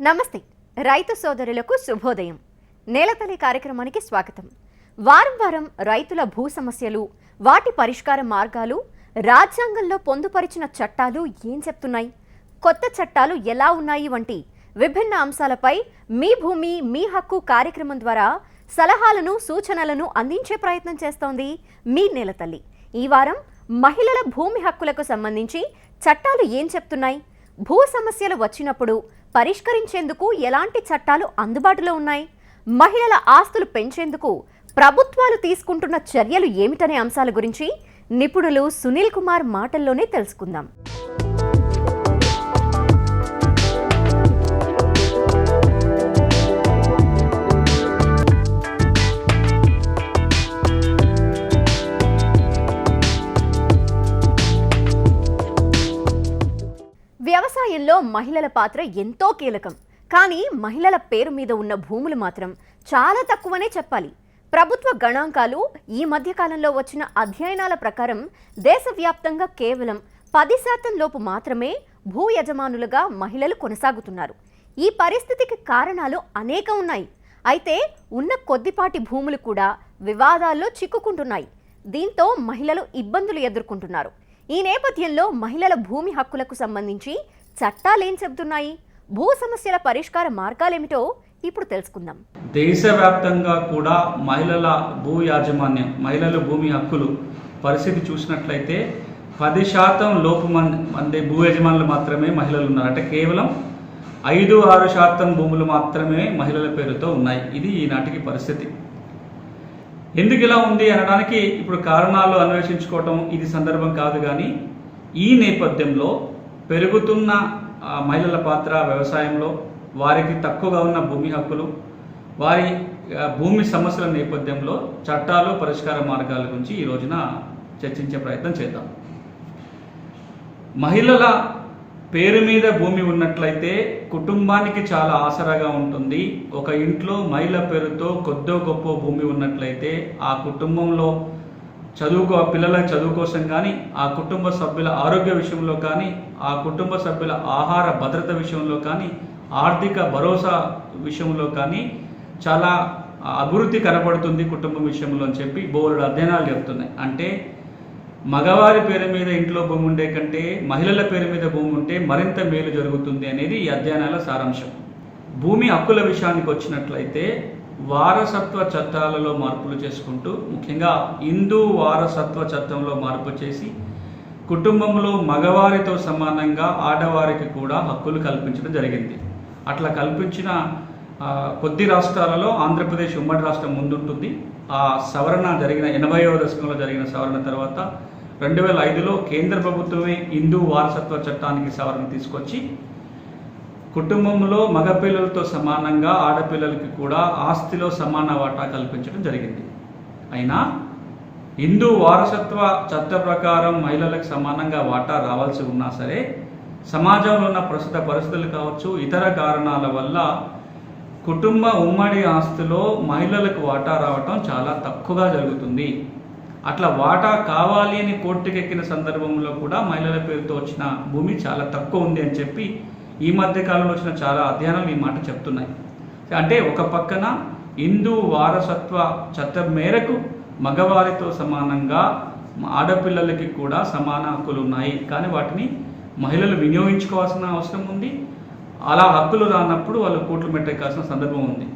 నమస్తే. రైతు సోదరులకు శుభోదయం. నేలతల్లి కార్యక్రమానికి స్వాగతం. వారం వారం రైతుల భూ సమస్యలు వాటి పరిష్కార మార్గాలు రాజ్యాంగంలో పొందుపరిచిన చట్టాలు ఏం చెప్తున్నాయి? కొత్త చట్టాలు ఎలా ఉన్నాయి? వంటి విభిన్న అంశాలపై మీ భూమి మీ హక్కు కార్యక్రమం ద్వారా సలహాలను సూచనలను అందించే ప్రయత్నం చేస్తోంది మీ నేలతల్లి ఈ వారం మహిళల భూమి హక్కులకు సంబంధించి చట్టాలు ఏం చెప్తున్నాయి? భూ సమస్యలు వచ్చినప్పుడు పరిష్కరించేందుకు ఎలాంటి చట్టాలు అందుబాటులో ఉన్నాయి? మహిళల ఆస్తులు పెంచేందుకు ప్రభుత్వాలు తీసుకుంటున్న చర్యలు ఏమిటనే అంశాల గురించి నిపుణులు సునీల్ కుమార్ మాటల్లోనే తెలుసుకుందాం. వ్యవసాయంలో మహిళల పాత్ర ఎంతో కీలకం. కానీ మహిళల పేరు మీద ఉన్న భూములు మాత్రం చాలా తక్కువనే చెప్పాలి. ప్రభుత్వ గణాంకాలు ఈ మధ్యకాలంలో వచ్చిన అధ్యయనాల ప్రకారం దేశవ్యాప్తంగా కేవలం పది శాతం లోపు మాత్రమే భూ యజమానులుగా మహిళలు కొనసాగుతున్నారు. ఈ పరిస్థితికి కారణాలు అనేక ఉన్నాయి. అయితే ఉన్న కొద్దిపాటి భూములు కూడా వివాదాల్లో చిక్కుకుంటున్నాయి. దీంతో మహిళలు ఇబ్బందులు ఎదుర్కొంటున్నారు. ఈ నేపథ్యంలో మహిళల భూమి హక్కులకు సంబంధించి చట్టాలేం చెబుతున్నాయి? భూ సమస్యల పరిష్కార మార్గాలేమిటో ఇప్పుడు తెలుసుకుందాం. దేశవ్యాప్తంగా కూడా మహిళల భూ యాజమాన్యం మహిళల భూమి హక్కులు పరిస్థితి చూసినట్లయితే పది శాతం లోపు మంది మంది భూ యజమానులు మాత్రమే మహిళలు ఉన్నారు. అంటే కేవలం ఐదు ఆరు శాతం భూములు మాత్రమే మహిళల పేరుతో ఉన్నాయి. ఇది ఈనాటికి పరిస్థితి. ఎందుకు ఇలా ఉంది అనడానికి ఇప్పుడు కారణాలు అన్వేషించుకోవటం ఇది సందర్భం కాదు కానీ ఈ నేపథ్యంలో పెరుగుతున్న మహిళల పాత్ర వ్యవసాయంలో వారికి తక్కువగా ఉన్న భూమి హక్కులు వారి భూమి సమస్యల నేపథ్యంలో చట్టాలు పరిష్కార మార్గాల గురించి ఈ రోజున చర్చించే ప్రయత్నం చేద్దాం. మహిళల పేరు మీద భూమి ఉన్నట్లయితే కుటుంబానికి చాలా ఆసరాగా ఉంటుంది. ఒక ఇంట్లో మహిళ పేరుతో కొద్దో గొప్ప భూమి ఉన్నట్లయితే ఆ కుటుంబంలో చదువుకో పిల్లల చదువు కోసం కానీ ఆ కుటుంబ సభ్యుల ఆరోగ్య విషయంలో కానీ ఆ కుటుంబ సభ్యుల ఆహార భద్రత విషయంలో కానీ ఆర్థిక భరోసా విషయంలో కానీ చాలా అభివృద్ధి కనపడుతుంది కుటుంబం విషయంలో అని చెప్పి బోలుడు అధ్యయనాలు చెప్తున్నాయి. అంటే మగవారి పేరు మీద ఇంట్లో భూమి ఉండే కంటే మహిళల పేరు మీద భూమి ఉంటే మరింత మేలు జరుగుతుంది అనేది ఈ అధ్యయనాల సారాంశం. భూమి హక్కుల విషయానికి వచ్చినట్లయితే వారసత్వ చట్టాలలో మార్పులు చేసుకుంటూ ముఖ్యంగా హిందూ వారసత్వ చట్టంలో మార్పు చేసి కుటుంబంలో మగవారితో సమానంగా ఆడవారికి కూడా హక్కులు కల్పించడం జరిగింది. అట్లా కల్పించిన కొద్ది రాష్ట్రాలలో ఆంధ్రప్రదేశ్ ఉమ్మడి రాష్ట్రం ముందుంటుంది. ఆ సవరణ జరిగిన ఎనభైవ దశకంలో జరిగిన సవరణ తర్వాత రెండు వేల ఐదులో కేంద్ర ప్రభుత్వమే హిందూ వారసత్వ చట్టానికి సవరణ తీసుకొచ్చి కుటుంబంలో మగపిల్లలతో సమానంగా ఆడపిల్లలకి కూడా ఆస్తిలో సమాన వాటా కల్పించడం జరిగింది. అయినా హిందూ వారసత్వ చట్ట ప్రకారం మహిళలకు సమానంగా వాటా రావాల్సి ఉన్నా సరే సమాజంలో ఉన్న ప్రస్తుత పరిస్థితులు కావచ్చు ఇతర కారణాల వల్ల కుటుంబ ఉమ్మడి ఆస్తిలో మహిళలకు వాటా రావటం చాలా తక్కువగా జరుగుతుంది. అట్లా వాటా కావాలి అని కోర్టుకెక్కిన సందర్భంలో కూడా మహిళల పేరుతో వచ్చిన భూమి చాలా తక్కువ ఉంది అని చెప్పి ఈ మధ్య కాలంలో వచ్చిన చాలా అధ్యయనాలు ఈ మాట చెప్తున్నాయి. అంటే ఒక పక్కన హిందూ వారసత్వ చట్టం మేరకు మగవారితో సమానంగా ఆడపిల్లలకి కూడా సమాన హక్కులు ఉన్నాయి. కానీ వాటిని మహిళలు వినియోగించుకోవాల్సిన అవసరం ఉంది. అలా హక్కులు రానప్పుడు వాళ్ళు కోట్లు మెట్టెక్కాల్సిన సందర్భం ఉంది.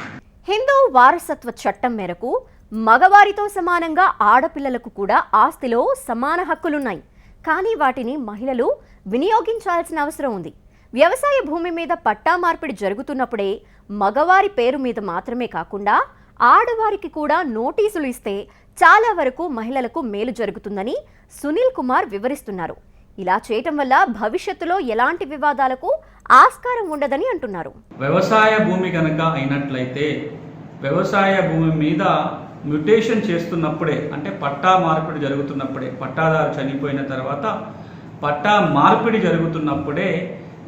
హిందూ వారసత్వ చట్టం మేరకు మగవారితో సమానంగా ఆడపిల్లలకు కూడా ఆస్తిలో సమాన హక్కులున్నాయి. కానీ వాటిని మహిళలు వినియోగించాల్సిన అవసరం ఉంది. వ్యవసాయ భూమి మీద పట్టా మార్పిడి జరుగుతున్నప్పుడే మగవారి పేరు మీద మాత్రమే కాకుండా ఆడవారికి కూడా నోటీసులు ఇస్తే చాలా వరకు మహిళలకు మేలు జరుగుతుందని సునీల్ కుమార్ వివరిస్తున్నారు. ఇలా చేయటం వల్ల భవిష్యత్తులో ఎలాంటి వివాదాలకు ఆస్కారం ఉండదని అంటున్నారు. వ్యవసాయ భూమి కనుక అయినట్లయితే వ్యవసాయ భూమి మీద మ్యుటేషన్ చేస్తున్నప్పుడే అంటే పట్టా మార్పిడి జరుగుతున్నప్పుడే పట్టాదారు చనిపోయిన తర్వాత పట్టా మార్పిడి జరుగుతున్నప్పుడే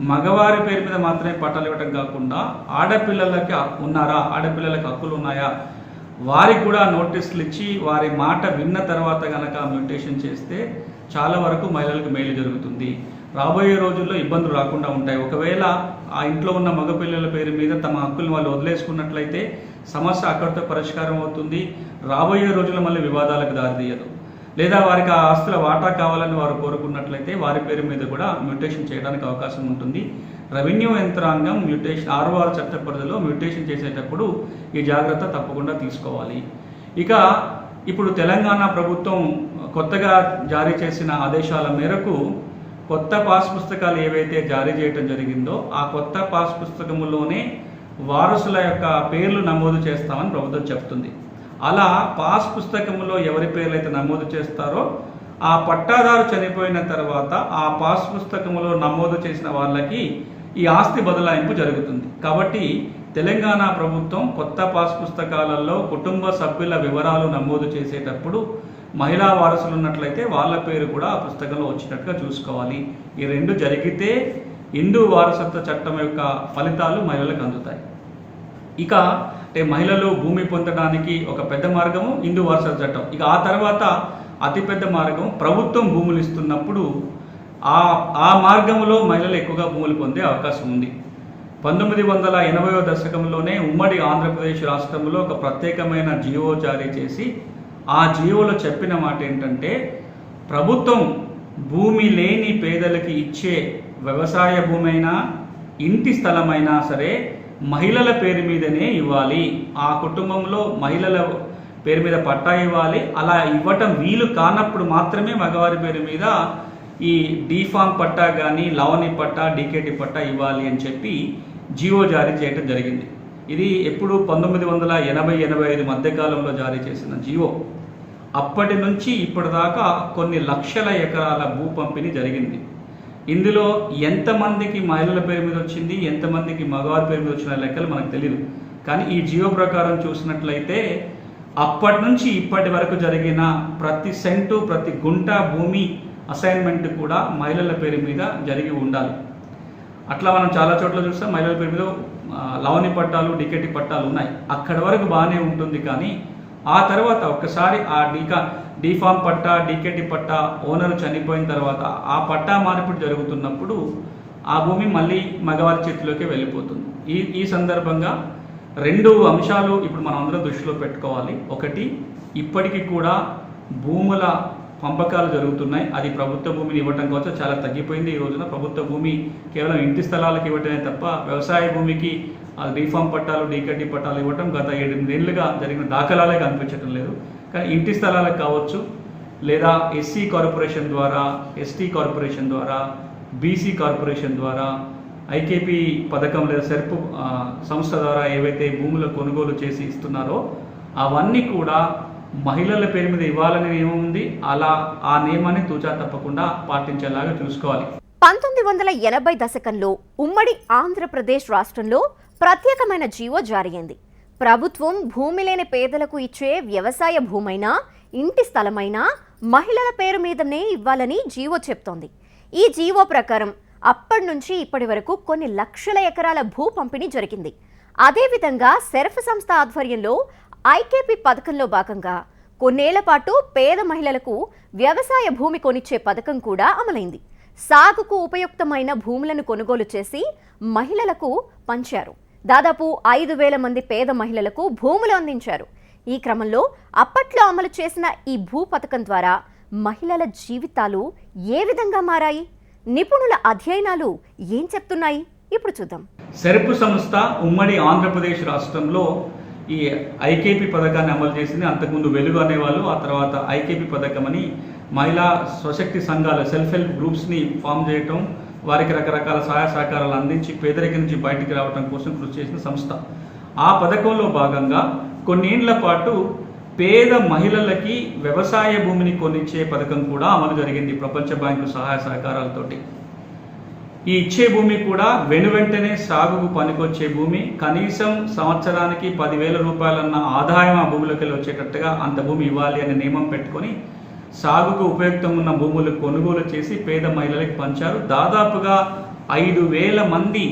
మగవారి పేరు మీద మాత్రమే పట్టాలు ఇవ్వటం కాకుండా ఆడపిల్లలకి ఉన్నారా? ఆడపిల్లలకి హక్కులు ఉన్నాయా? వారికి కూడా నోటీసులు ఇచ్చి వారి మాట విన్న తర్వాత కనుక మ్యూటేషన్ చేస్తే చాలా వరకు మహిళలకు మేలు జరుగుతుంది. రాబోయే రోజుల్లో ఇబ్బందులు రాకుండా ఉంటాయి. ఒకవేళ ఆ ఇంట్లో ఉన్న మగపిల్లల పేరు మీద తమ హక్కులను వాళ్ళు వదిలేసుకున్నట్లయితే సమస్య అక్కడితో పరిష్కారం అవుతుంది. రాబోయే రోజుల్లో మళ్ళీ వివాదాలకు దారితీయదు. లేదా వారికి ఆ ఆస్తుల వాటా కావాలని వారు కోరుకున్నట్లయితే వారి పేరు మీద కూడా మ్యూటేషన్ చేయడానికి అవకాశం ఉంటుంది. రెవెన్యూ యంత్రాంగం మ్యూటేషన్ ఆర్ఓఆర్ చట్ట పరిధిలో మ్యూటేషన్ చేసేటప్పుడు ఈ జాగ్రత్త తప్పకుండా తీసుకోవాలి. ఇక ఇప్పుడు తెలంగాణ ప్రభుత్వం కొత్తగా జారీ చేసిన ఆదేశాల మేరకు కొత్త పాస్ పుస్తకాలు ఏవైతే జారీ చేయడం జరిగిందో ఆ కొత్త పాస్ పుస్తకములోనే వారసుల యొక్క పేర్లు నమోదు చేస్తామని ప్రభుత్వం చెప్తుంది. అలా పాస్ పుస్తకంలో ఎవరి పేర్లు అయితే నమోదు చేస్తారో ఆ పట్టాదారు చనిపోయిన తర్వాత ఆ పాస్ పుస్తకంలో నమోదు చేసిన వాళ్ళకి ఈ ఆస్తి బదలాయింపు జరుగుతుంది. కాబట్టి తెలంగాణ ప్రభుత్వం కొత్త పాస్ పుస్తకాలలో కుటుంబ సభ్యుల వివరాలు నమోదు చేసేటప్పుడు మహిళా వారసులు ఉన్నట్లయితే వాళ్ళ పేరు కూడా ఆ పుస్తకంలో వచ్చినట్టుగా చూసుకోవాలి. ఈ రెండు జరిగితే హిందూ వారసత్వ చట్టం యొక్క ఫలితాలు మహిళలకు అందుతాయి. ఇక అంటే మహిళలు భూమి పొందడానికి ఒక పెద్ద మార్గము హిందూ వారసత్వ చట్టం. ఇక ఆ తర్వాత అతిపెద్ద మార్గం ప్రభుత్వం భూములు ఇస్తున్నప్పుడు ఆ ఆ మార్గంలో మహిళలు ఎక్కువగా భూములు పొందే అవకాశం ఉంది. పంతొమ్మిది వందల ఎనభైవ దశకంలోనే ఉమ్మడి ఆంధ్రప్రదేశ్ రాష్ట్రంలో ఒక ప్రత్యేకమైన జియో జారీ చేసి ఆ జియోలో చెప్పిన మాట ఏంటంటే ప్రభుత్వం భూమి లేని పేదలకి ఇచ్చే వ్యవసాయ భూమైనా ఇంటి స్థలమైనా సరే మహిళల పేరు మీదనే ఇవ్వాలి. ఆ కుటుంబంలో మహిళల పేరు మీద పట్టా ఇవ్వాలి. అలా ఇవ్వటం వీలు కానప్పుడు మాత్రమే మగవారి పేరు మీద ఈ డీఫామ్ పట్టా కానీ లవణి పట్టా డీకేటీ పట్టా ఇవ్వాలి అని చెప్పి జియో జారీ చేయడం జరిగింది. ఇది ఎప్పుడు పంతొమ్మిది వందల ఎనభై ఎనభై ఐదు మధ్యకాలంలో జారీ చేసిన జియో అప్పటి నుంచి ఇప్పటిదాకా కొన్ని లక్షల ఎకరాల భూ పంపిణీ జరిగింది. ఇందులో ఎంతమందికి మహిళల పేరు మీద వచ్చింది ఎంతమందికి మగవారి పేరు మీద వచ్చిన లెక్కలు మనకు తెలియదు కానీ ఈ జియో ప్రకారం చూసినట్లయితే అప్పటి నుంచి ఇప్పటి వరకు జరిగిన ప్రతి సెంటు ప్రతి గుంట భూమి అసైన్మెంట్ కూడా మహిళల పేరు మీద జరిగి ఉండాలి. అట్లా మనం చాలా చోట్ల చూస్తాం మహిళల పేరు మీద లవణి పట్టాలు డికెటి పట్టాలు ఉన్నాయి. అక్కడి వరకు బాగానే ఉంటుంది కానీ ఆ తర్వాత ఒక్కసారి ఆ డీకా డీఫామ్ పట్టా డీకెటి పట్టా ఓనర్ చనిపోయిన తర్వాత ఆ పట్టా మార్పిడి జరుగుతున్నప్పుడు ఆ భూమి మళ్ళీ మగవారి చేతిలోకి వెళ్ళిపోతుంది. ఈ ఈ సందర్భంగా రెండు అంశాలు ఇప్పుడు మనం అందరం దృష్టిలో పెట్టుకోవాలి. ఒకటి ఇప్పటికీ కూడా భూముల పంపకాలు జరుగుతున్నాయి. అది ప్రభుత్వ భూమిని ఇవ్వటం కోసం చాలా తగ్గిపోయింది ఈ రోజున. ప్రభుత్వ భూమి కేవలం ఇంటి స్థలాలకు ఇవ్వటమే తప్ప వ్యవసాయ భూమికి ఆ రీఫామ్ పట్టాలు డీకటి పట్టాలు ఇవ్వటం గత ఏడెనిమిదేళ్ళుగా జరిగిన దాఖలాలే కనిపించడం లేదు. ఇంటి స్థలాలకు కావచ్చు లేదా ఎస్సీ కార్పొరేషన్ ద్వారా ఎస్టీ కార్పొరేషన్ ద్వారా బీసీ కార్పొరేషన్ ద్వారా ఐకేపీ పథకం లేదా సెర్పు సంస్థ ద్వారా ఏవైతే భూముల కొనుగోలు చేసి ఇస్తున్నారో అవన్నీ కూడా మహిళల పేరు మీద ఇవ్వాలనే నియమం ఉంది. అలా ఆ నియమాన్ని తూచా తప్పకుండా పాటించేలాగా చూసుకోవాలి. పంతొమ్మిది వందల ఎనభై దశకంలో ఉమ్మడి ఆంధ్రప్రదేశ్ రాష్ట్రంలో ప్రత్యేకమైన జీవో జారీ అయింది. ప్రభుత్వం భూమి లేని పేదలకు ఇచ్చే వ్యవసాయ భూమైనా ఇంటి స్థలమైనా మహిళల పేరు మీదనే ఇవ్వాలని జీవో చెప్తోంది. ఈ జీవో ప్రకారం అప్పటి నుంచి ఇప్పటి వరకు కొన్ని లక్షల ఎకరాల భూ పంపిణీ జరిగింది. అదేవిధంగా సెర్ఫ్ సంస్థ ఆధ్వర్యంలో ఐకేపీ పథకంలో భాగంగా కొన్నేళ్ళ పాటు పేద మహిళలకు వ్యవసాయ భూమి కొనిచ్చే పథకం కూడా అమలైంది. సాగుకు ఉపయుక్తమైన భూములను కొనుగోలు చేసి మహిళలకు పంచారు. దాదాపు ఐదు వేల మంది పేద మహిళలకు భూములు అందించారు. ఈ క్రమంలో అప్పట్లో అమలు చేసిన ఈ భూ పథకం ద్వారా మహిళల జీవితాలు ఏ విధంగా మారాయి? నిపుణుల అధ్యయనాలు ఏం చెప్తున్నాయి? ఇప్పుడు చూద్దాం. సెరపు సంస్థ ఉమ్మడి ఆంధ్రప్రదేశ్ రాష్ట్రంలో ఈ ఐకేపీ పథకాన్ని అమలు చేసింది. అంతకుముందు వెలుగు అనేవాళ్ళు ఆ తర్వాత ఐకేపీ పథకం అని మహిళా స్వశక్తి సంఘాల సెల్ఫ్ హెల్ప్ గ్రూప్స్ని ఫామ్ చేయటం వారికి రకరకాల సహాయ సహకారాలు అందించి పేదరిక నుంచి బయటికి రావడం కోసం కృషి చేసిన సంస్థ. ఆ పథకంలో భాగంగా కొన్నేళ్ళ పాటు పేద మహిళలకి వ్యవసాయ భూమిని కొనిచ్చే పథకం కూడా అమలు జరిగింది ప్రపంచ బ్యాంకు సహాయ సహకారాలతోటి. ఈ ఇచ్చే భూమి కూడా వెను వెంటనే సాగుకు పనికొచ్చే భూమి. కనీసం సంవత్సరానికి పదివేల రూపాయలన్న ఆదాయం ఆ భూమిలోకి వెళ్ళి వచ్చేటట్టుగా అంత భూమి ఇవ్వాలి అనే నియమం పెట్టుకొని సాగుకు ఉపయుక్తం ఉన్న భూములు కొనుగోలు చేసి పేద మహిళలకు పంచారు. దాదాపుగా ఐదు వేల మంది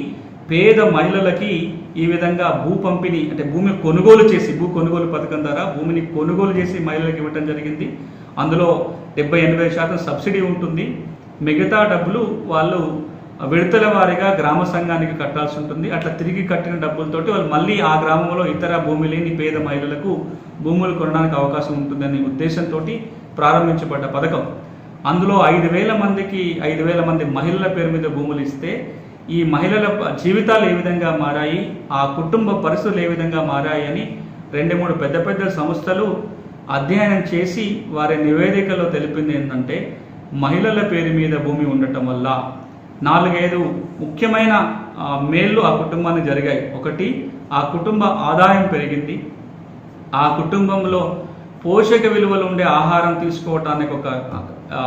పేద మహిళలకి ఈ విధంగా భూ పంపిణీ అంటే భూమి కొనుగోలు చేసి భూ కొనుగోలు పథకం ద్వారా భూమిని కొనుగోలు చేసి మహిళలకు ఇవ్వటం జరిగింది. అందులో డెబ్బై ఎనభై శాతం సబ్సిడీ ఉంటుంది. మిగతా డబ్బులు వాళ్ళు విడతల వారిగా గ్రామ సంఘానికి కట్టాల్సి ఉంటుంది. అట్లా తిరిగి కట్టిన డబ్బులతోటి వాళ్ళు మళ్ళీ ఆ గ్రామంలో ఇతర భూమి లేని పేద మహిళలకు భూములు కొనడానికి అవకాశం ఉంటుందనే ఉద్దేశంతో ప్రారంభించబడ్డ పథకం. అందులో ఐదు వేల మందికి ఐదు వేల మంది మహిళల పేరు మీద భూములు ఇస్తే ఈ మహిళల జీవితాలు ఏ విధంగా మారాయి ఆ కుటుంబ పరిస్థితులు ఏ విధంగా మారాయి అని రెండు మూడు పెద్ద పెద్ద సంస్థలు అధ్యయనం చేసి వారి నివేదికలో తెలిపింది ఏంటంటే మహిళల పేరు మీద భూమి ఉండటం వల్ల నాలుగైదు ముఖ్యమైన మేళ్ళు ఆ కుటుంబానికి జరిగాయి. ఒకటి ఆ కుటుంబ ఆదాయం పెరిగింది. ఆ కుటుంబంలో పోషక విలువలు ఉండే ఆహారం తీసుకోవటానికి ఒక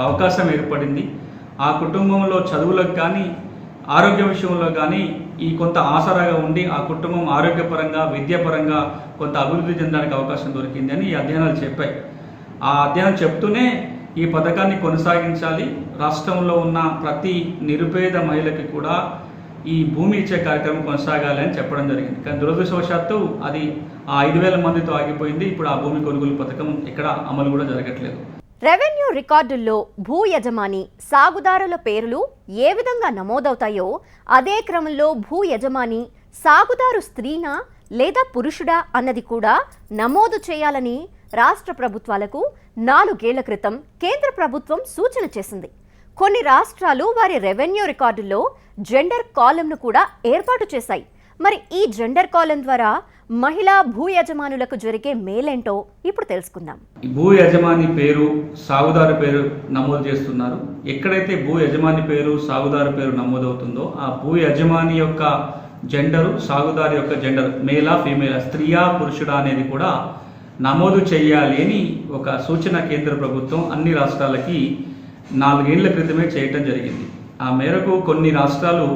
అవకాశం ఏర్పడింది. ఆ కుటుంబంలో చదువులకు కానీ ఆరోగ్య విషయంలో కానీ ఈ కొంత ఆసరాగా ఉండి ఆ కుటుంబం ఆరోగ్యపరంగా విద్యాపరంగా కొంత అభివృద్ధి చెందడానికి అవకాశం దొరికింది అని ఈ అధ్యయనాలు చెప్పాయి. ఆ అధ్యయనం చెప్తూనే ఈ పథకాన్ని కొనసాగించాలి. రాష్ట్రంలో ఉన్న ప్రతి నిరుపేద మహిళకి కూడా ఈ భూమి ఇచ్చే కార్యక్రమం కొనసాగాలి అని చెప్పడం జరిగింది. కానీ దురదృష్టవశాత్తు అది ఆ ఐదు వేల మందితో ఆగిపోయింది. ఇప్పుడు ఆ భూమి కొనుగోలు పథకం ఇక్కడ అమలు కూడా జరగట్లేదు. రెవెన్యూ రికార్డుల్లో భూ యజమాని సాగుదారుల పేర్లు ఏ విధంగా నమోదవుతాయో అదే క్రమంలో భూ యజమాని సాగుదారు స్త్రీనా లేదా పురుషుడా అన్నది కూడా నమోదు చేయాలని రాష్ట్ర ప్రభుత్వాలకు నాలుగేళ్ళ క్రితం కేంద్ర ప్రభుత్వం సూచన చేసింది. కొన్ని రాష్ట్రాలు వారి రెవెన్యూ రికార్డుల్లో జెండర్ కాలంను కూడా ఏర్పాటు చేశాయి. మరి ఈ జెండర్ కాలం ద్వారా మహిళా భూ యజమానులకు జరిగే మేలేంటో ఇప్పుడు తెలుసుకుందాం. భూ యజమాని పేరు సాగుదారు పేరు నమోదు చేస్తున్నారు. ఎక్కడైతే భూ యజమాని పేరు సాగుదారు పేరు నమోదవుతుందో ఆ భూ యజమాని యొక్క జెండరు సాగుదారు యొక్క జెండర్ మేలా ఫీమేలా స్త్రీయా పురుషుడా అనేది కూడా నమోదు చేయాలి అని ఒక సూచన కేంద్ర ప్రభుత్వం అన్ని రాష్ట్రాలకి నాలుగేళ్ళ క్రితమే చేయటం జరిగింది. ఆ మేరకు కొన్ని రాష్ట్రాలు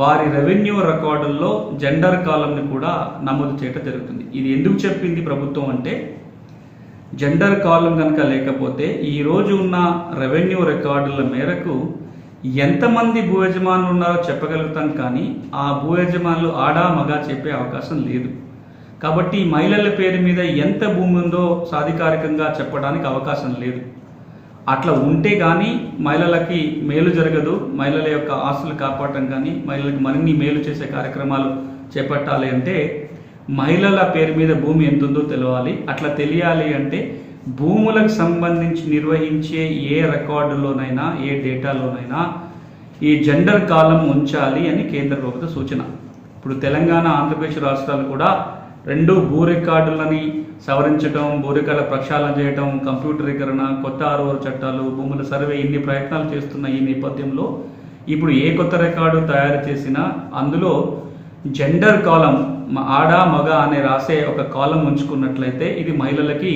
వారి రెవెన్యూ రికార్డుల్లో జెండర్ కాలంని కూడా నమోదు చేయటం జరుగుతుంది. ఇది ఎందుకు చెప్పింది ప్రభుత్వం అంటే జెండర్ కాలం కనుక లేకపోతే ఈ రోజు ఉన్న రెవెన్యూ రికార్డుల మేరకు ఎంతమంది భూ యజమానులు ఉన్నారో చెప్పగలుగుతాం కానీ ఆ భూ యజమానులు ఆడా మగా చెప్పే అవకాశం లేదు. కాబట్టి మహిళల పేరు మీద ఎంత భూమి ఉందో సాధికారికంగా చెప్పడానికి అవకాశం లేదు. అట్లా ఉంటే కానీ మహిళలకి మేలు జరగదు. మహిళల యొక్క ఆస్తులు కాపాడటం కానీ మహిళలకు మరిన్ని మేలు చేసే కార్యక్రమాలు చేపట్టాలి అంటే మహిళల పేరు మీద భూమి ఎంత ఉందో తెలవాలి. అట్లా తెలియాలి అంటే భూములకు సంబంధించి నిర్వహించే ఏ రికార్డులోనైనా ఏ డేటాలోనైనా ఈ జెండర్ కాలం ఉంచాలి అని కేంద్ర ప్రభుత్వ సూచన. ఇప్పుడు తెలంగాణ ఆంధ్రప్రదేశ్ రాష్ట్రాలు కూడా రెండు భూ రికార్డులని సవరించడం బోరికల ప్రక్షాళన చేయడం కంప్యూటరీకరణ కొత్త ఆరోగ్య చట్టాలు భూముల సర్వే ఇన్ని ప్రయత్నాలు చేస్తున్న ఈ నేపథ్యంలో ఇప్పుడు ఏ కొత్త రికార్డు తయారు చేసినా అందులో జెండర్ కాలం ఆడ మగ అనే రాసే ఒక కాలం ఉంచుకున్నట్లయితే ఇది మహిళలకి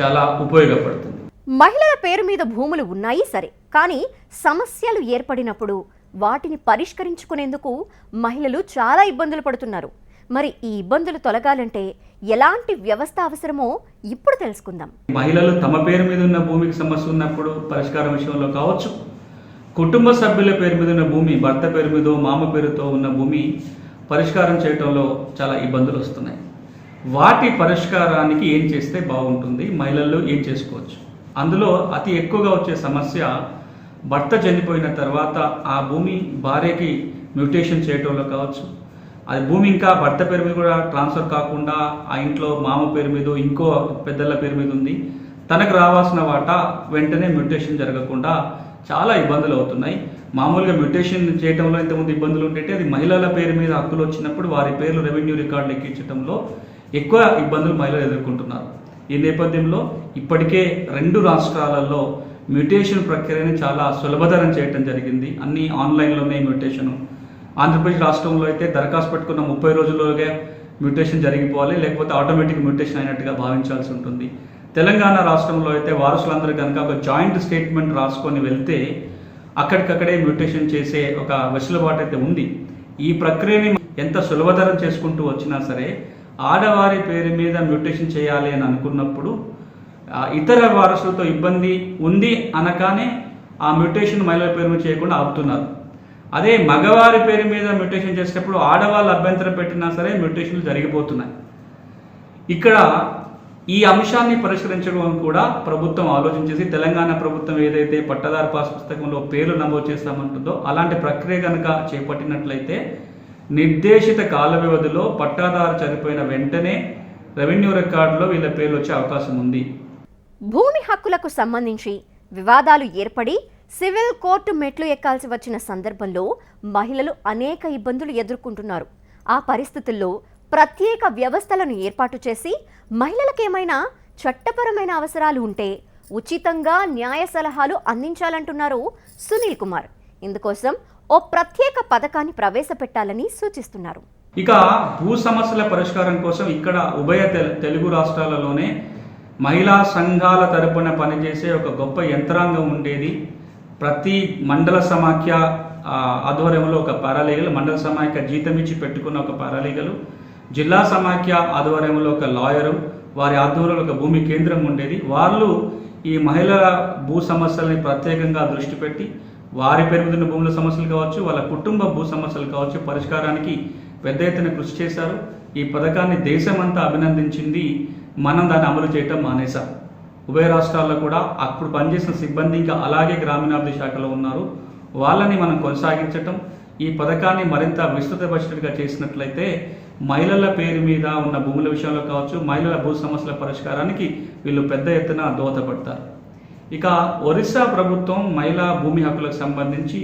చాలా ఉపయోగపడుతుంది. మహిళల పేరు మీద భూములు ఉన్నాయి సరే కానీ సమస్యలు ఏర్పడినప్పుడు వాటిని పరిష్కరించుకునేందుకు మహిళలు చాలా ఇబ్బందులు పడుతున్నారు. మరి ఈ ఇబ్బందులు తొలగాలంటే ఎలాంటి వ్యవస్థ అవసరమో ఇప్పుడు తెలుసుకుందాం. మహిళలు తమ పేరు మీద ఉన్న భూమికి సమస్య ఉన్నప్పుడు పరిష్కారం విషయంలో కావచ్చు. కుటుంబ సభ్యుల పేరు మీద ఉన్న భూమి భర్త పేరు మీద మామ పేరుతో ఉన్న భూమి పరిష్కారం చేయటంలో చాలా ఇబ్బందులు వస్తున్నాయి. వాటి పరిష్కారానికి ఏం చేస్తే బాగుంటుంది? మహిళల్లో ఏం చేసుకోవచ్చు? అందులో అతి ఎక్కువగా వచ్చే సమస్య భర్త చనిపోయిన తర్వాత ఆ భూమి భార్యకి మ్యూటేషన్ చేయటంలో కావచ్చు. అది భూమి ఇంకా భర్త పేరు మీద కూడా ట్రాన్స్ఫర్ కాకుండా ఆ ఇంట్లో మామ పేరు మీద ఇంకో పెద్దల పేరు మీద ఉంది. తనకు రావాల్సిన వాటా వెంటనే మ్యూటేషన్ జరగకుండా చాలా ఇబ్బందులు అవుతున్నాయి. మామూలుగా మ్యూటేషన్ చేయడంలో ఇంతకుముందు ఇబ్బందులు ఉంటే అది మహిళల పేరు మీద హక్కులు వచ్చినప్పుడు వారి పేర్లు రెవెన్యూ రికార్డులు ఎక్కించడంలో ఎక్కువ ఇబ్బందులు మహిళలు ఎదుర్కొంటున్నారు. ఈ నేపథ్యంలో ఇప్పటికే రెండు రాష్ట్రాలలో మ్యూటేషన్ ప్రక్రియని చాలా సులభతరం చేయడం జరిగింది. అన్ని ఆన్లైన్లోనే మ్యూటేషన్ ఆంధ్రప్రదేశ్ రాష్ట్రంలో అయితే దరఖాస్తు పెట్టుకున్న ముప్పై రోజుల్లోగా మ్యూటేషన్ జరిగిపోవాలి లేకపోతే ఆటోమేటిక్ మ్యూటేషన్ అయినట్టుగా భావించాల్సి ఉంటుంది. తెలంగాణ రాష్ట్రంలో అయితే వారసులందరూ కనుక ఒక జాయింట్ స్టేట్మెంట్ రాసుకొని వెళ్తే అక్కడికక్కడే మ్యూటేషన్ చేసే ఒక వెసులుబాటు అయితే ఉంది. ఈ ప్రక్రియని ఎంత సులభతరం చేసుకుంటూ వచ్చినా సరే ఆడవారి పేరు మీద మ్యూటేషన్ చేయాలి అని అనుకున్నప్పుడు ఇతర వారసులతో ఇబ్బంది ఉంది అనగానే ఆ మ్యూటేషన్ మహిళల పేరు మీద చేయకుండా ఆపుతున్నారు. అదే మగవారి పేరు మీద మ్యూటేషన్ చేసేటప్పుడు ఆడవాళ్ళు అభ్యంతరం పెట్టినా సరే మ్యూటేషన్లు జరిగిపోతున్నాయి. ఇక్కడ ఈ అంశాన్ని పరిష్కరించడం కూడా ప్రభుత్వం ఆలోచించేసి తెలంగాణ ప్రభుత్వం ఏదైతే పట్టదారు పాస్ పుస్తకంలో పేర్లు నమోదు చేస్తామంటుందో అలాంటి ప్రక్రియ కనుక చేపట్టినట్లయితే నిర్దేశిత కాల వ్యవధిలో పట్టాదారు చనిపోయిన వెంటనే రెవెన్యూ రికార్డులో వీళ్ళ పేర్లు వచ్చే అవకాశం ఉంది. భూమి హక్కులకు సంబంధించి వివాదాలు ఏర్పడి సివిల్ కోర్టు మెట్లు ఎక్కాల్సి వచ్చిన సందర్భంలో మహిళలు అనేక ఇబ్బందులు ఎదుర్కొంటున్నారు. ఆ పరిస్థితుల్లో ప్రత్యేక వ్యవస్థలను ఏర్పాటు చేసి మహిళలకేమైనా చట్టపరమైన అవసరాలు ఉంటే ఉచితంగా న్యాయ సలహాలు అందించాలంటున్నారు సునీల్ కుమార్. ఇందుకోసం ఓ ప్రత్యేక పథకాన్ని ప్రవేశపెట్టాలని సూచిస్తున్నారు. ఇక భూ సమస్యల పరిష్కారం కోసం ఇక్కడ ఉభయ తెలుగు రాష్ట్రాలలోనే మహిళా సంఘాల తరపున పనిచేసే ఒక గొప్ప యంత్రాంగం ఉండేది. ప్రతి మండల సమాఖ్య ఆధ్వర్యంలో ఒక పారాలీగల్ మండల సమాఖ్య జీతం ఇచ్చి పెట్టుకున్న ఒక పారాలీగలు జిల్లా సమాఖ్య ఆధ్వర్యంలో ఒక లాయరు వారి ఆధ్వర్యంలో ఒక భూమి కేంద్రం ఉండేది. వాళ్ళు ఈ మహిళల భూ సమస్యల్ని ప్రత్యేకంగా దృష్టి పెట్టి వారి పెరుగుతున్న భూముల సమస్యలు కావచ్చు వాళ్ళ కుటుంబ భూ సమస్యలు కావచ్చు పరిష్కారానికి పెద్ద ఎత్తున కృషి చేశారు. ఈ పథకాన్ని దేశమంతా అభినందించింది. మనం దాన్ని అమలు చేయటం మానేశాం. ఉభయ రాష్ట్రాల్లో కూడా అప్పుడు పనిచేసిన సిబ్బంది ఇంకా అలాగే గ్రామీణాభివృద్ధి శాఖలో ఉన్నారు. వాళ్ళని మనం కొనసాగించటం ఈ పథకాన్ని మరింత విస్తృతపరిచినట్టుగా చేసినట్లయితే మహిళల పేరు మీద ఉన్న భూముల విషయంలో కావచ్చు మహిళల భూ సమస్యల పరిష్కారానికి వీళ్ళు పెద్ద ఎత్తున దోహదపడతారు. ఇక ఒరిస్సా ప్రభుత్వం మహిళా భూమి హక్కులకు సంబంధించి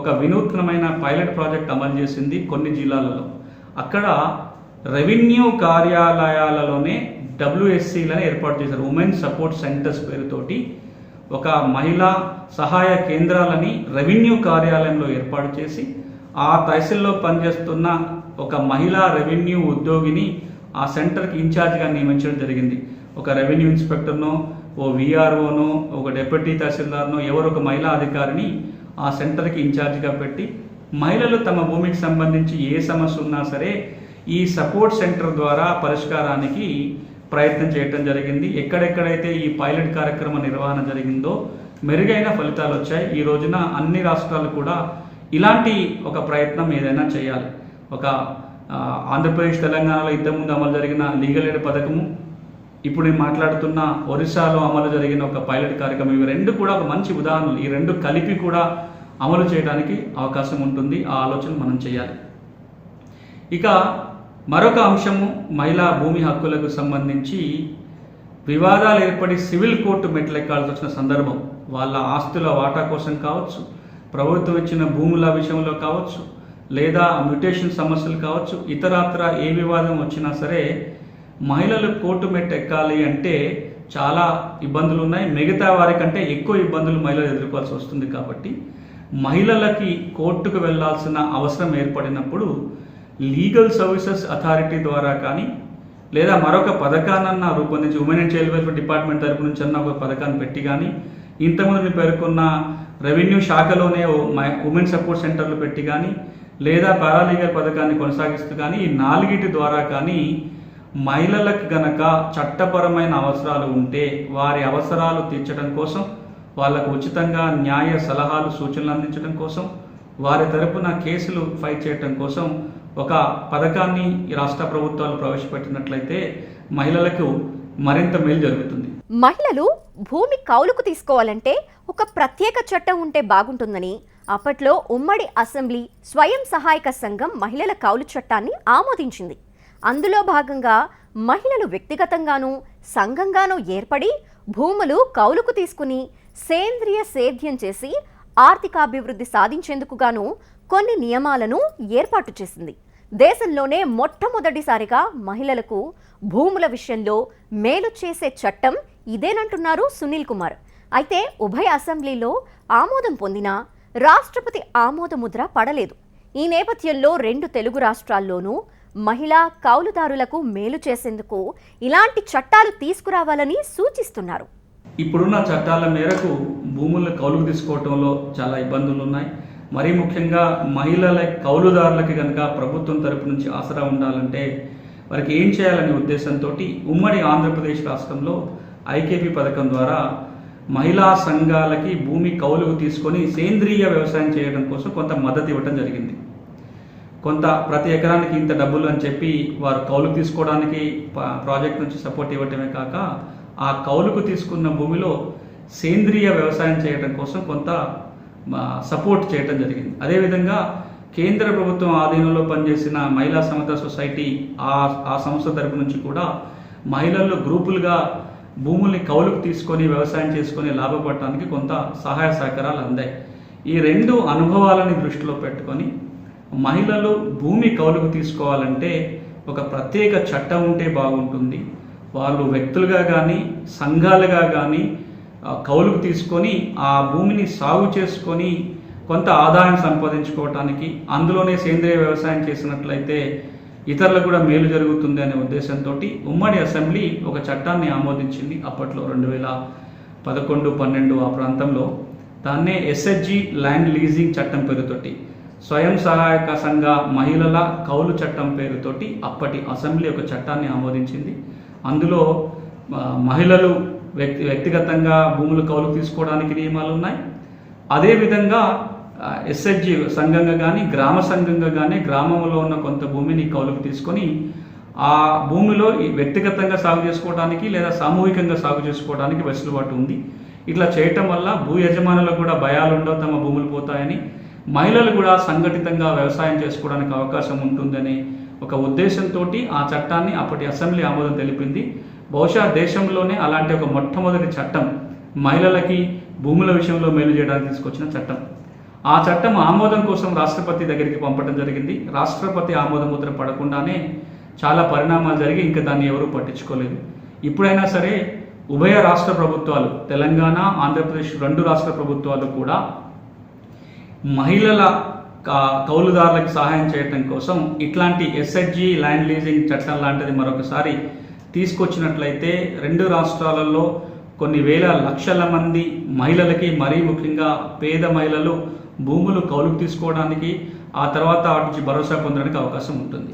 ఒక వినూత్నమైన పైలట్ ప్రాజెక్ట్ అమలు చేసింది కొన్ని జిల్లాలలో. అక్కడ రెవెన్యూ కార్యాలయాలలోనే డబ్ల్యూఎస్సీలను ఏర్పాటు చేశారు. ఉమెన్ సపోర్ట్ సెంటర్స్ పేరుతోటి ఒక మహిళా సహాయ కేంద్రాలని రెవెన్యూ కార్యాలయంలో ఏర్పాటు చేసి ఆ తహసీల్లో పనిచేస్తున్న ఒక మహిళా రెవెన్యూ ఉద్యోగిని ఆ సెంటర్కి ఇన్ఛార్జ్గా నియమించడం జరిగింది. ఒక రెవెన్యూ ఇన్స్పెక్టర్నో ఓ విఆర్ఓనో ఒక డెప్యూటీ తహసీల్దార్నో ఎవరో ఒక మహిళా అధికారిని ఆ సెంటర్కి ఇన్ఛార్జ్గా పెట్టి మహిళలు తమ భూమికి సంబంధించి ఏ సమస్య ఉన్నా సరే ఈ సపోర్ట్ సెంటర్ ద్వారా పరిష్కారానికి ప్రయత్నం చేయటం జరిగింది. ఎక్కడెక్కడైతే ఈ పైలట్ కార్యక్రమ నిర్వహణ జరిగిందో మెరుగైన ఫలితాలు వచ్చాయి. ఈ రోజున అన్ని రాష్ట్రాలు కూడా ఇలాంటి ఒక ప్రయత్నం ఏదైనా చేయాలి. ఒక ఆంధ్రప్రదేశ్ తెలంగాణలో ఇంతకుముందు అమలు జరిగిన లీగల్ ఎయిడ్ పథకము ఇప్పుడు నేను మాట్లాడుతున్న ఒరిస్సాలో అమలు జరిగిన ఒక పైలట్ కార్యక్రమం ఇవి రెండు కూడా ఒక మంచి ఉదాహరణలు. ఈ రెండు కలిపి కూడా అమలు చేయడానికి అవకాశం ఉంటుంది. ఆ ఆలోచన మనం చేయాలి. ఇక మరొక అంశము మహిళా భూమి హక్కులకు సంబంధించి వివాదాలు ఏర్పడి సివిల్ కోర్టు మెట్లెక్కాల్సి వచ్చిన సందర్భం. వాళ్ళ ఆస్తుల వాటా కోసం కావచ్చు ప్రభుత్వం ఇచ్చిన భూముల విషయంలో కావచ్చు లేదా మ్యూటేషన్ సమస్యలు కావచ్చు ఇతరత్ర ఏ వివాదం వచ్చినా సరే మహిళలు కోర్టు మెట్ ఎక్కాలి అంటే చాలా ఇబ్బందులు ఉన్నాయి. మిగతా వారికంటే ఎక్కువ ఇబ్బందులు మహిళలు ఎదుర్కోవాల్సి వస్తుంది కాబట్టి మహిళలకి కోర్టుకు వెళ్ళాల్సిన అవసరం ఏర్పడినప్పుడు లీగల్ సర్వీసెస్ అథారిటీ ద్వారా కానీ లేదా మరొక పథకాన్నన్నా రూపొందించి women and child welfare department తరపు నుంచి అన్న ఒక పథకాన్ని పెట్టి కానీ ఇంతకుముందు నేను పేర్కొన్న రెవెన్యూ శాఖలోనే ఉమెన్ సపోర్ట్ సెంటర్లు పెట్టి కానీ లేదా పారాలీగల్ పథకాన్ని కొనసాగిస్తూ కానీ ఈ నాలుగిటి ద్వారా కానీ మహిళలకు గనక చట్టపరమైన అవసరాలు ఉంటే వారి అవసరాలు తీర్చడం కోసం వాళ్ళకు ఉచితంగా న్యాయ సలహాలు సూచనలు అందించడం కోసం వారి తరపున కేసులు ఫైట్ చేయడం కోసం ఒక పథకాన్ని ఈ రాష్ట్ర ప్రభుత్వాలు ప్రవేశపెట్టినట్లయితే మహిళలకు మరింత మేలు జరుగుతుంది. మహిళలు భూమి కౌలుకు తీసుకోవాలంటే ఒక ప్రత్యేక చట్టం ఉంటే బాగుంటుందని అప్పట్లో ఉమ్మడి అసెంబ్లీ స్వయం సహాయక సంఘం మహిళల కౌలు చట్టాన్ని ఆమోదించింది. అందులో భాగంగా మహిళలు వ్యక్తిగతంగానూ సంఘంగానూ ఏర్పడి భూములు కౌలుకు తీసుకుని సేంద్రియ సేద్యం చేసి ఆర్థికాభివృద్ధి సాధించేందుకు గాను కొన్ని నియమాలను ఏర్పాటు చేసింది. దేశంలోనే మొట్టమొదటిసారిగా మహిళలకు భూముల విషయంలో మేలు చేసే చట్టం ఇదేనంటున్నారు సునీల్ కుమార్. అయితే ఉభయ అసెంబ్లీలో ఆమోదం పొందినా రాష్ట్రపతి ఆమోదముద్ర పడలేదు. ఈ నేపథ్యంలో రెండు తెలుగు రాష్ట్రాల్లోనూ మహిళా కౌలుదారులకు మేలు చేసేందుకు ఇలాంటి చట్టాలు తీసుకురావాలని సూచిస్తున్నారు. ఇప్పుడున్న చట్టాల మేరకు భూములను కౌలుకు తీసుకోవటంలో చాలా ఇబ్బందులు ఉన్నాయి మరీ ముఖ్యంగా మహిళల కౌలుదారులకి కనుక ప్రభుత్వం తరపు నుంచి ఆసరా ఉండాలంటే వారికి ఏం చేయాలనే ఉద్దేశంతో ఉమ్మడి ఆంధ్రప్రదేశ్ రాష్ట్రంలో ఐకేపీ పథకం ద్వారా మహిళా సంఘాలకి భూమి కౌలుకు తీసుకొని సేంద్రియ వ్యవసాయం చేయడం కోసం కొంత మద్దతు ఇవ్వడం జరిగింది. కొంత ప్రతి ఎకరానికి ఇంత డబ్బులు అని చెప్పి వారు కౌలు తీసుకోవడానికి ప్రాజెక్ట్ నుంచి సపోర్ట్ ఇవ్వటమే కాక ఆ కౌలుకు తీసుకున్న భూమిలో సేంద్రియ వ్యవసాయం చేయడం కోసం కొంత సపోర్ట్ చేయటం జరిగింది. అదేవిధంగా కేంద్ర ప్రభుత్వం ఆధీనంలో పనిచేసిన మహిళా సమత సొసైటీ ఆ ఆ సంస్థ తరపు నుంచి కూడా మహిళలు గ్రూపులుగా భూముల్ని కౌలుకు తీసుకొని వ్యవసాయం చేసుకొని లాభపడటానికి కొంత సహాయ సహకారాలు అందాయి. ఈ రెండు అనుభవాలని దృష్టిలో పెట్టుకొని మహిళలు భూమి కౌలుకు తీసుకోవాలంటే ఒక ప్రత్యేక చట్టం ఉంటే బాగుంటుంది. వాళ్ళు వ్యక్తులుగా కానీ సంఘాలుగా కానీ కౌలుకు తీసుకొని ఆ భూమిని సాగు చేసుకొని కొంత ఆదాయం సంపాదించుకోవటానికి అందులోనే సేంద్రియ వ్యవసాయం చేసినట్లయితే ఇతరులకు కూడా మేలు జరుగుతుంది అనే ఉద్దేశంతో ఉమ్మడి అసెంబ్లీ ఒక చట్టాన్ని ఆమోదించింది అప్పట్లో రెండు వేల పదకొండు పన్నెండు ఆ ప్రాంతంలో. దాన్నే ఎస్హెచ్జి ల్యాండ్ లీజింగ్ చట్టం పేరుతోటి స్వయం సహాయక సంఘ మహిళల కౌలు చట్టం పేరుతోటి అప్పటి అసెంబ్లీ ఒక చట్టాన్ని ఆమోదించింది. అందులో మహిళలు వ్యక్తి వ్యక్తిగతంగా భూములు కౌలు తీసుకోవడానికి నియమాలు ఉన్నాయి. అదేవిధంగా ఎస్హెచ్జి సంఘంగా కానీ గ్రామ సంఘంగా కానీ గ్రామంలో ఉన్న కొంత భూమిని కౌలుకు తీసుకొని ఆ భూమిలో ఈ వ్యక్తిగతంగా సాగు చేసుకోవడానికి లేదా సామూహికంగా సాగు చేసుకోవడానికి వెసులుబాటు ఉంది. ఇట్లా చేయటం వల్ల భూ యజమానులకు కూడా భయాలు ఉండవు తమ భూములు పోతాయని. మహిళలు కూడా సంఘటితంగా వ్యవసాయం చేసుకోవడానికి అవకాశం ఉంటుందని ఒక ఉద్దేశంతో ఆ చట్టాన్ని అప్పటి అసెంబ్లీ ఆమోదం తెలిపింది. బహుశా దేశంలోనే అలాంటి ఒక మొట్టమొదటి చట్టం మహిళలకి భూముల విషయంలో మేలు చేయడానికి తీసుకొచ్చిన చట్టం. ఆ చట్టం ఆమోదం కోసం రాష్ట్రపతి దగ్గరికి పంపడం జరిగింది. రాష్ట్రపతి ఆమోద ముద్ర పడకుండానే చాలా పరిణామాలు జరిగి ఇంకా దాన్ని ఎవరూ పట్టించుకోలేదు. ఇప్పుడైనా సరే ఉభయ రాష్ట్ర ప్రభుత్వాలు తెలంగాణ ఆంధ్రప్రదేశ్ రెండు రాష్ట్ర ప్రభుత్వాలు కూడా మహిళల కౌలుదారులకు సహాయం చేయటం కోసం ఇట్లాంటి ఎస్హెచ్జి ల్యాండ్ లీజింగ్ చట్టం లాంటిది మరొకసారి తీసుకొచ్చినట్లయితే రెండు రాష్ట్రాలలో కొన్ని వేల లక్షల మంది మహిళలకి మరీ ముఖ్యంగా పేద మహిళలు భూములు కౌలుకు తీసుకోవడానికి ఆ తర్వాత వాటి నుంచి భరోసా పొందడానికి అవకాశం ఉంటుంది.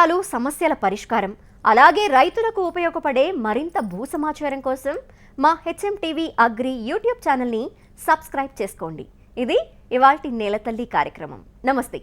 చట్టాలు సమస్యల పరిష్కారం. అలాగే రైతులకు ఉపయోగపడే మరింత భూ సమాచారం కోసం మా హెచ్ఎం టీవీ అగ్రి యూట్యూబ్ ఛానల్ని సబ్స్క్రైబ్ చేసుకోండి. ఇది ఇవాల్టి నేలతల్లి కార్యక్రమం. నమస్తే.